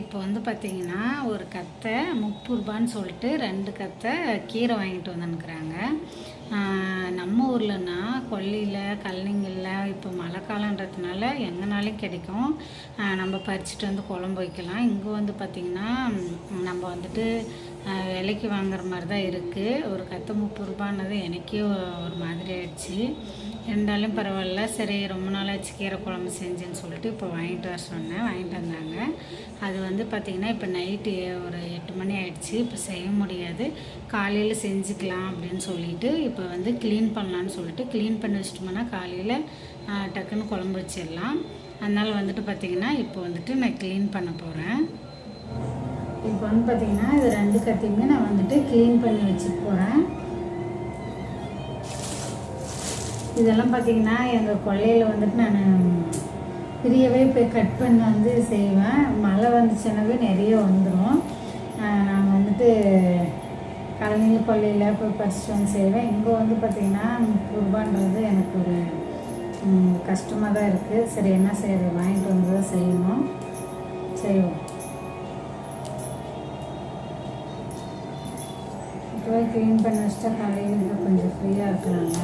இப்போ வந்து பார்த்திங்கன்னா ஒரு கத்தை முப்பது ரூபான்னு சொல்லிட்டு ரெண்டு கத்தை கீரை வாங்கிட்டு வந்துன்னுக்குறாங்க. நம்ம ஊர்லன்னா கொல்லியில் கல்லிங்கில் இப்போ மழை காலன்றதுனால எங்கேனாலும் கிடைக்கும்? நம்ம பறிச்சுட்டு வந்து குழம்பு வைக்கலாம். இங்கே வந்து பார்த்திங்கன்னா நம்ம வந்துட்டு விலைக்கு வாங்குற மாதிரி தான் இருக்குது ஒரு கத்தை முப்பது ரூபான்னது எனக்கே ஒரு மாதிரி ஆயிடுச்சு. இருந்தாலும் பரவாயில்ல. சரி ரொம்ப நாளாச்சு கீரை குழம்பு செஞ்சேன்னு சொல்லிட்டு இப்போ வாங்கிட்டு வர சொன்னேன். வாங்கிட்டு வந்தாங்க. அது வந்து பார்த்திங்கன்னா இப்போ நைட்டு ஒரு எட்டு மணி ஆயிடுச்சு. இப்போ செய்ய முடியாது. காலையில் செஞ்சுக்கலாம் அப்படின்னு சொல்லிட்டு இப்போ வந்து க்ளீன் பண்ணலான்னு சொல்லிட்டு க்ளீன் பண்ணி வச்சிட்டோம்னா காலையில் டக்குன்னு குழம்பு வச்சிடலாம். அதனால் வந்துட்டு பார்த்திங்கன்னா இப்போ வந்துட்டு நான் க்ளீன் பண்ண போகிறேன் இப்போ வந்து பார்த்திங்கன்னா இது ரெண்டு கத்தியுமே நான் வந்துட்டு க்ளீன் பண்ணி வச்சுட்டு போகிறேன் இதெல்லாம் பார்த்தீங்கன்னா எங்கள் கொல்லையில் வந்துட்டு நான் பிரியவே போய் கட் பண்ணி வந்து செய்வேன். மழை வந்துச்சுனாவே நிறைய வந்துடும் நான் வந்துட்டு கலைஞர் கொல்லையில் போய் பறிச்சுட்டு வந்து செய்வேன். இங்கே வந்து பார்த்திங்கன்னா முப்பது ரூபான்றது எனக்கு ஒரு கஷ்டமாக தான் இருக்குது சரி என்ன செய்யறது வாங்கிட்டு வந்து தான் செய்யணும் செய்வோம் இப்போ க்ளீன் பண்ணி வச்சுட்டா காலையில் கொஞ்சம் ஃப்ரீயாக இருக்கிறாங்க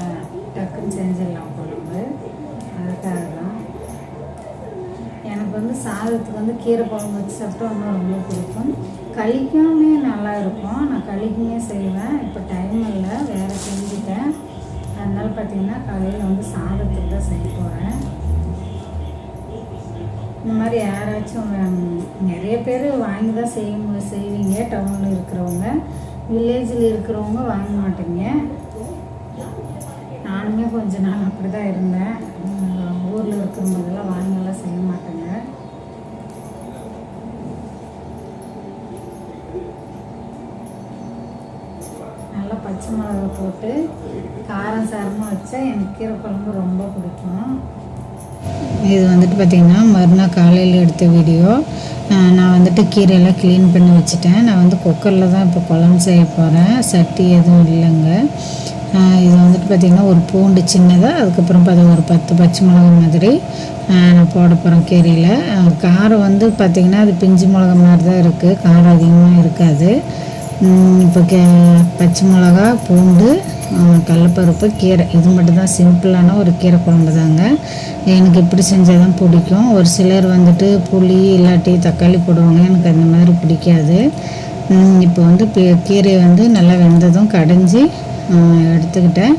டக்குன்னு செஞ்சிடலாம் குழம்பு அதுக்காக தான். எனக்கு வந்து சாதத்துக்கு வந்து கீரை குழம்பு வச்சு சாப்பிட்டா ரொம்ப ரொம்ப பிடிக்கும். களிக்குமே நல்லா இருக்கும். நான் களிக்குமே செய்வேன். இப்போ டைம் இல்லை. வேறு செஞ்சுட்டேன். அதனால பார்த்தீங்கன்னா காலையில் வந்து சாதத்துக்கு தான் செய்ய போகிறேன் இந்த மாதிரி யாராச்சும் நிறைய பேர் வாங்கி தான் செய்யும் செய்வீங்க. டவுனில் இருக்கிறவங்க. வில்லேஜில் இருக்கிறவங்க வாங்க மாட்டீங்க. நானுமே கொஞ்ச நாள் அப்படி தான் இருந்தேன் ஊரில் இருக்கிறவங்கெல்லாம் வாங்கலாம் செய்ய மாட்டேங்க. நல்லா பச்சை மிளகா போட்டு காரம் சாரமாக வச்சா எனக்கு கீரை குழம்பு ரொம்ப பிடிக்கும். இது வந்துட்டு பார்த்திங்கன்னா மறுநாள் காலையில் எடுத்த வீடியோ. நான் வந்துட்டு கீரையெல்லாம் க்ளீன் பண்ணி வச்சுட்டேன். நான் வந்து குக்கரில் தான் இப்போ குழம்பு செய்ய போகிறேன் சட்டி எதுவும் இல்லைங்க. இது வந்துட்டு பார்த்திங்கன்னா ஒரு பூண்டு சின்னதாக அதுக்கப்புறம் பார்த்து ஒரு பத்து பச்சை மிளகா மாதிரி நான் போட போகிறேன் கீரையில். காரம் வந்து பார்த்திங்கன்னா அது பிஞ்சு மிளகா மாதிரி தான் இருக்குது காரம் அதிகமாக இருக்காது. இப்போ கே பச்சை மிளகா பூண்டு கடலப்பருப்பு கீரை. இது மட்டும்தான் சிம்பிளான ஒரு கீரை குழம்பு தாங்க. எனக்கு இப்படி செஞ்சால் தான் பிடிக்கும். ஒரு சிலர் வந்துட்டு புளி இல்லாட்டி தக்காளி போடுவாங்க. எனக்கு அந்த மாதிரி பிடிக்காது. இப்போ வந்து கீரையை வந்து நல்லா வெந்ததும் கடைஞ்சி எடுத்துக்கிட்டேன்.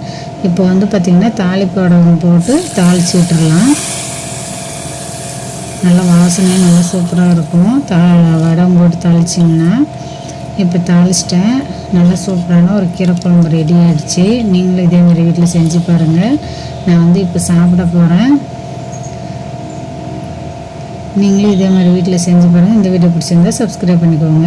இப்போ வந்து பார்த்திங்கன்னா தாளிப்படம் போட்டு தாளிச்சு விட்டுடலாம் நல்லா வாசனையாக நல்லா சூப்பராக இருக்கும். தா வடம் போட்டு தாளிச்சிங்கன்னா. இப்போ தாளிச்சிட்டேன். நல்லா சூப்பரான ஒரு கீரை குழம்பு ரெடி ஆகிடுச்சு நீங்களும் இதே மாதிரி வீட்டில் செஞ்சு பாருங்கள் நான் வந்து இப்போ சாப்பிட போகிறேன் நீங்களும் இதே மாதிரி வீட்டில் செஞ்சு பாருங்கள் இந்த வீடியோ பிடிச்சிருந்தா சப்ஸ்கிரைப் பண்ணிக்கோங்க.